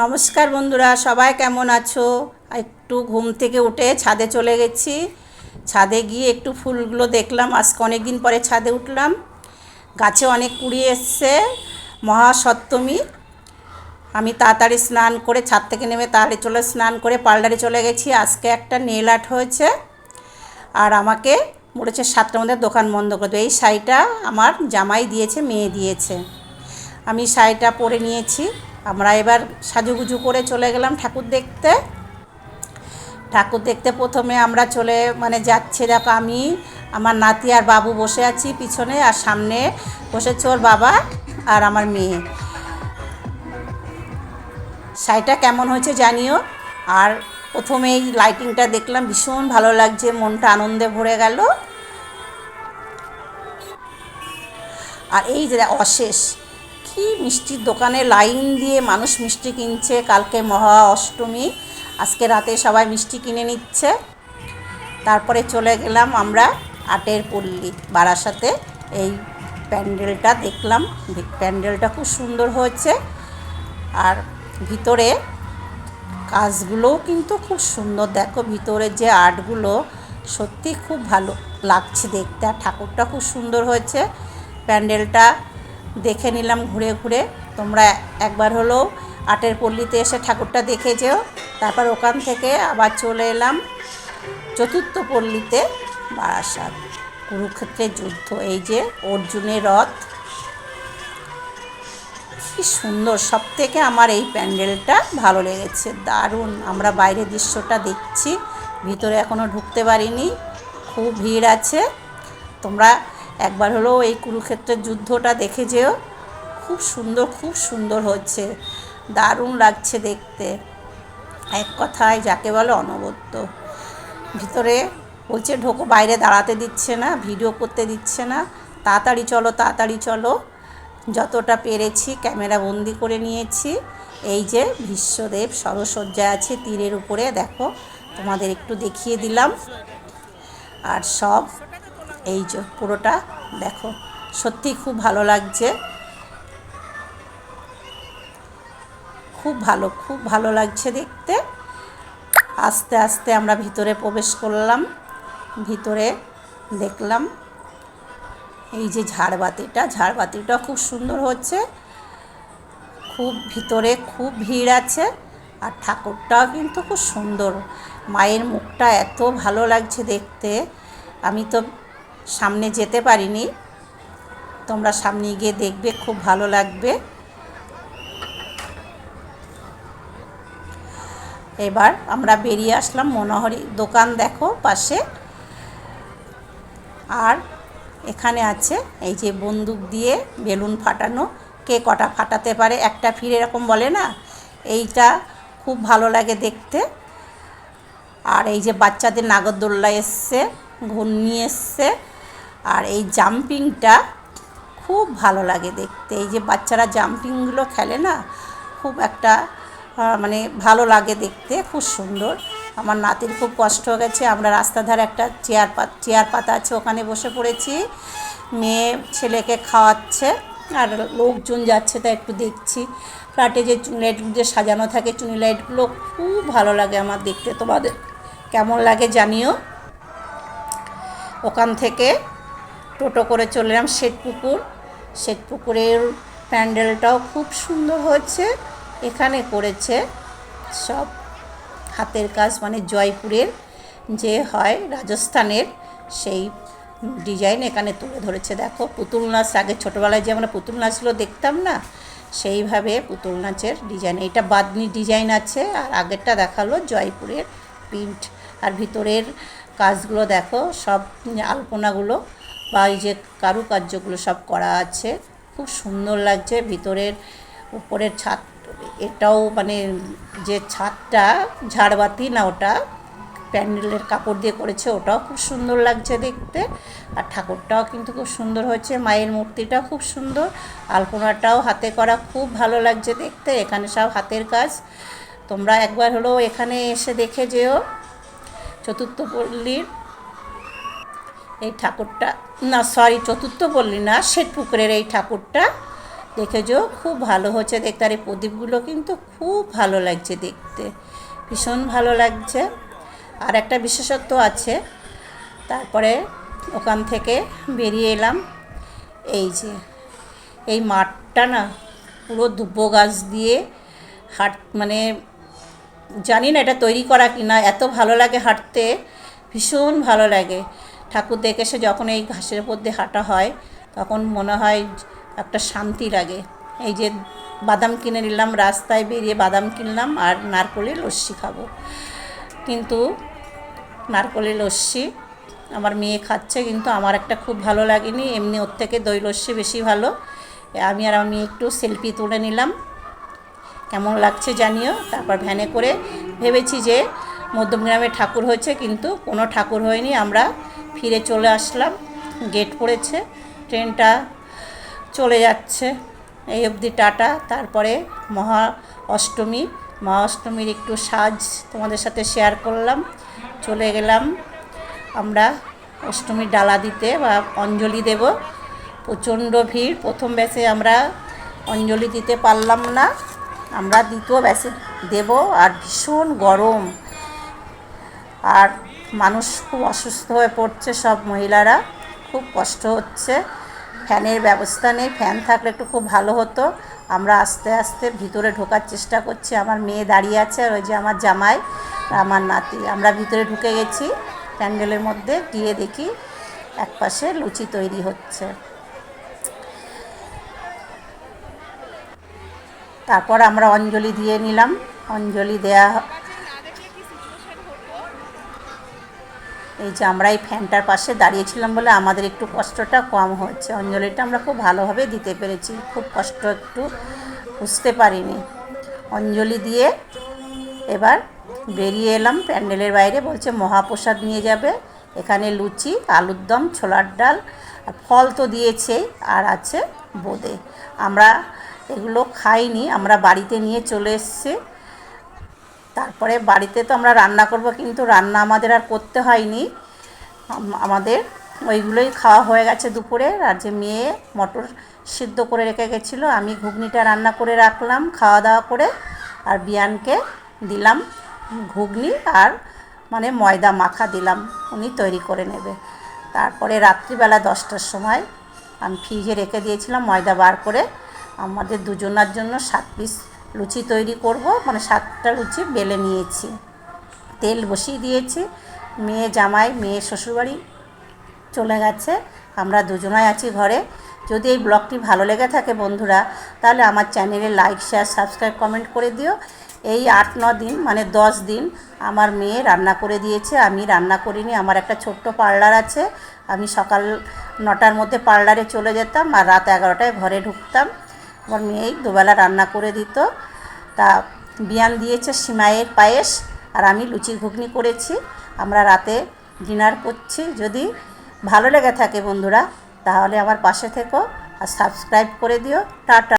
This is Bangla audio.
নমস্কার বন্ধুরা, সবাই কেমন আছো? একটু ঘুম থেকে উঠে ছাদে চলে গেছি। ছাদে গিয়ে একটু ফুলগুলো দেখলাম, আজকে অনেক দিন পরে ছাদে উঠলাম। গাছে অনেক কুড়ি এসছে, মহাসপ্তমী। আমি তাড়াতাড়ি স্নান করে ছাদ থেকে নেমে তাড়াতাড়ি চলে স্নান করে পার্লারে চলে গেছি। আজকে একটা নেল আর্ট হয়েছে আর আমাকে বলেছে সাতটার মধ্যে দোকান বন্ধ করে দেবে। এই শাড়িটা আমার জামাই দিয়েছে, মেয়ে দিয়েছে। আমি শাড়িটা পরে নিয়েছি। আমরা এবার সাজুগুজু করে চলে গেলাম ঠাকুর দেখতে। ঠাকুর দেখতে প্রথমে আমরা চলে মানে যাচ্ছে, দেখো আমি, আমার নাতি আর বাবু বসে আছি পিছনে আর সামনে বসেছে ওর বাবা আর আমার মেয়ে। শাড়িটা কেমন হয়েছে জানিও। আর প্রথমেই লাইটিংটা দেখলাম, ভীষণ ভালো লাগছে, মনটা আনন্দে ভরে গেল। আর এই যে অশেষ কি মিষ্টির দোকানে লাইন দিয়ে মানুষ মিষ্টি কিনছে, কালকে মহা অষ্টমী, আজকে রাতে সবাই মিষ্টি কিনে নিচ্ছে। তারপরে চলে গেলাম আমরা আটের পল্লী, বারাসাতে। এই প্যান্ডেলটা দেখলাম প্যান্ডেলটা খুব সুন্দর হয়েছে। আর ভিতরে কাজগুলোও কিন্তু খুব সুন্দর। দেখো ভিতরে যে আর্টগুলো, সত্যি খুব ভালো লাগছে দেখতে। আর ঠাকুরটা খুব সুন্দর হয়েছে। প্যান্ডেলটা দেখে নিলাম ঘুরে ঘুরে। তোমরা একবার হলো আটের পল্লীতে এসে ঠাকুরটা দেখে যেও। তারপর ওখান থেকে আবার চলে এলাম চতুর্থ পল্লীতে বারাসাত। কুরুক্ষেত্রের যুদ্ধ, এই যে অর্জুনের রথ। কি সুন্দর সব থেকে আমার এই প্যান্ডেলটা ভালো লেগেছে, দারুণ। আমরা বাইরের দৃশ্যটা দেখছি, ভিতরে এখনও ঢুকতে পারিনি, খুব ভিড় আছে। তোমরা একবার হলেও এই কুরুক্ষেত্রের যুদ্ধটা দেখে যেও। খুব সুন্দর খুব সুন্দর হচ্ছে। দারুণ লাগছে দেখতে। এক কথায় যাকে বলে অনবদ্য। ভিতরে বলছে, ঢোকো, বাইরে দাঁড়াতে দিচ্ছে না, ভিডিও করতে দিচ্ছে না। তাড়াতাড়ি চলো তাড়াতাড়ি চলো। যতটা পেরেছি ক্যামেরা বন্দি করে নিয়েছি। এই যে বিশ্বদেব সরসজ্জা আছে তীরের উপরে, দেখো, তোমাদের একটু দেখিয়ে দিলাম। আর সব এই যে পুরোটা দেখো, সত্যি খুব ভালো লাগছে। খুব ভালো খুব ভালো লাগছে দেখতে। আস্তে আস্তে আমরা ভিতরে প্রবেশ করলাম, ভিতরে দেখলাম এই যে ঝাড়বাতিটা ঝাড়বাতিটা খুব সুন্দর হচ্ছে। খুব ভিতরে খুব ভিড় আছে আর ঠাকুরটাও কিন্তু খুব সুন্দর। মায়ের মুখটা এত ভালো লাগছে দেখতে। আমি তো সামনে যেতে পারিনি। তোমরা সামনে গিয়ে দেখবে, খুব ভালো লাগবে। এবার আমরা বেরিয়ে আসলাম মনোহরি দোকান, দেখো পাশে। আর এখানে আছে এই যে বন্দুক দিয়ে বেলুন ফাটানো। কে কটা ফাটাতে পারে, একটা ফিরে এরকম বলে না? এইটা খুব ভালো লাগে দেখতে। আর এই যে বাচ্চাদের নাগরদোল্লা এসছে ঘূর্ণি এসছে। আর এই জাম্পিংটা খুব ভালো লাগে দেখতে। এই যে বাচ্চারা জাম্পিংগুলো খেলে না, খুব একটা মানে ভালো লাগে দেখতে, খুব সুন্দর। আমার নাতির খুব কষ্ট হয়ে গেছে। আমরা রাস্তার ধারে একটা চেয়ার পা, চেয়ার পাতা আছে, ওখানে বসে পড়েছি। মেয়ে ছেলেকে খাওয়াচ্ছে, আর লোকজন যাচ্ছে, তা একটু দেখছি। ফ্ল্যাটে যে লাইটগুলো যে সাজানো থাকে, চুনি লাইটগুলো খুব ভালো লাগে আমার দেখতে। তোমাদের কেমন লাগে জানিও? ওখান থেকে টোটো করে চলে এলাম শেঠপুকুর। শেঠপুকুরের প্যান্ডেলটাও খুব সুন্দর হয়েছে, এখানে করেছে সব হাতের কাজ মানে জয়পুরের যে হয় রাজস্থানের সেই ডিজাইন এখানে তুলে ধরেছে। দেখো পুতুল নাচ, আগে ছোটোবেলায় যে আমরা পুতুল নাচগুলো দেখতাম না, সেইভাবে পুতুল নাচের ডিজাইন। এইটা বাদনি ডিজাইন আছে আর আগেরটা দেখাল জয়পুরের প্রিন্ট। আর ভিতরের কাজগুলো দেখো, সব আলপনাগুলো বা এই যে কারুকার্যগুলো সব করা আছে, খুব সুন্দর লাগছে। ভিতরের উপরের ছাদ, এটাও মানে যে ছাদটা, ঝাড়বাতি না ওটা, প্যান্ডেলের কাপড় দিয়ে করেছে, ওটাও খুব সুন্দর লাগছে দেখতে। আর ঠাকুরটাও কিন্তু খুব সুন্দর হয়েছে, মায়ের মূর্তিটা খুব সুন্দর। আলপনাটাও হাতে করা খুব ভালো লাগছে দেখতে, এখানে সব হাতের কাজ। তোমরা একবার হলেও এখানে এসে দেখে যেও। চতুর্থ পল্লীর এই ঠাকুরটা। না সরি চতুর্থ বললি না শ্বেতপুকুরের এই ঠাকুরটা। দেখেছ, খুব ভালো হচ্ছে দেখতে। আর এই প্রদীপগুলো কিন্তু খুব ভালো লাগছে দেখতে। ভীষণ ভালো লাগছে। আর একটা বিশেষত্ব আছে, তারপরে ওখান থেকে বেরিয়ে এলাম। এই যে, এই মাঠটা না, পুরো দুব্বো গাছ দিয়ে হাট মানে জানি না এটা তৈরি করা কি না এত ভালো লাগে হাঁটতে, ভীষণ ভালো লাগে। ঠাকুর দেখে এসে যখন এই ঘাসের উপর দিয়ে হাঁটা হয়, তখন মনে হয় একটা শান্তি লাগে। এই যে বাদাম কিনে নিলাম, রাস্তায় বেরিয়ে বাদাম কিনলাম আর নারকলের লস্যি খাব। কিন্তু নারকলের লস্যি আমার মেয়ে খাচ্ছে, কিন্তু আমার একটা খুব ভালো লাগেনি। এমনি ওর থেকে দই লস্যি বেশি ভালো। আমি আর আমি একটু সেলফি তুলে নিলাম। কেমন লাগছে জানিও? তারপর ভ্যানে করে ভেবেছি যে মধ্যমগ্রামে ঠাকুর হয়েছে, কিন্তু কোনো ঠাকুর হয়নি। আমরা ফিরে চলে আসলাম। গেট পড়েছে। ট্রেনটা চলে যাচ্ছে। এই অবধি টাটা। তারপরে মহা অষ্টমী। মহা অষ্টমীর একটু সাজ তোমাদের সাথে শেয়ার করলাম। চলে গেলাম আমরা অষ্টমীর ডালা দিতে বা অঞ্জলি দেব। প্রচণ্ড ভিড়। প্রথম ব্যাচে আমরা অঞ্জলি দিতে পারলাম না। আমরা দ্বিতীয় ব্যাচে দেব আর ভীষণ গরম। আর মানুষ খুব অসুস্থ হয়ে পড়ছে সব মহিলারা। খুব কষ্ট হচ্ছে। ফ্যানের ব্যবস্থা নেই। ফ্যান থাকলে একটু খুব ভালো হতো। আমরা আস্তে আস্তে ভিতরে ঢোকার চেষ্টা করছি। আমার মেয়ে দাঁড়িয়ে আছে আর ওই যে আমার জামাই আমার নাতি। আমরা ভিতরে ঢুকে গেছি। প্যান্ডেলের মধ্যে গিয়ে দেখি একপাশে লুচি তৈরি হচ্ছে। তারপর আমরা অঞ্জলি দিয়ে নিলাম। অঞ্জলি দেয়া এই যে আমরা এই ফ্যানটার পাশে দাঁড়িয়েছিলাম বলে আমাদের একটু কষ্টটা কম হচ্ছে। অঞ্জলিটা আমরা খুব ভালোভাবে দিতে পেরেছি। খুব কষ্ট একটু বুঝতে পারিনি। অঞ্জলি দিয়ে এবার বেরিয়ে এলাম। প্যান্ডেলের বাইরে বলছে, মহাপ্রসাদ নিয়ে যাবে। এখানে লুচি, আলুর দম, ছোলার ডাল ফল তো দিয়েছেই আর আছে বোঁদে। আমরা এগুলো খাইনি। আমরা বাড়িতে নিয়ে চলে এসেছি। তারপরে বাড়িতে তো আমরা রান্না করব, কিন্তু রান্না আমাদের আর করতে হয়নি। আমাদের ওইগুলোই খাওয়া হয়ে গেছে দুপুরে, আর যে মেয়ে মটর সিদ্ধ করে রেখে গেছিল, আমি ঘুগনিটা রান্না করে রাখলাম, খাওয়া দাওয়া করে, আর বিয়ানকে দিলাম ঘুগনি আর মানে ময়দা মাখা দিলাম, উনি তৈরি করে নেবে। তারপরে রাত্রিবেলা দশটার সময় আমি ফ্রিজে রেখে দিয়েছিলাম ময়দা বার করে, আমাদের দুজনার জন্য সাত পিস লুচি তৈরি করব মানে সাতটা লুচি বেলে নিয়েছি। তেল বসিয়ে দিয়েছি। মেয়ে জামাই, মেয়ে শ্বশুরবাড়ি চলে গেছে। আমরা দুজনাই আছি ঘরে। যদি এই ব্লগটি ভালো লেগে থাকে বন্ধুরা, তাহলে আমার চ্যানেলে লাইক, শেয়ার, সাবস্ক্রাইব, কমেন্ট করে দিও। এই আট, ন দিন মানে দশ দিন আমার মেয়ে রান্না করে দিয়েছে। আমি রান্না করিনি, আমার একটা ছোট্ট পার্লার আছে। আমি সকাল নটার মধ্যে পার্লারে চলে যেতাম আর রাত এগারোটায় ঘরে ঢুকতাম। আমার মেয়েই দুবেলা রান্না করে দিত। তা বিয়ান দিয়েছে সিমাইয়ের পায়েস আর আমি লুচি ঘুগনি করেছি। আমরা রাতে ডিনার করছি। যদি ভালো লেগে থাকে বন্ধুরা, তাহলে আমার পাশে থেকো আর সাবস্ক্রাইব করে দিও। টাটা।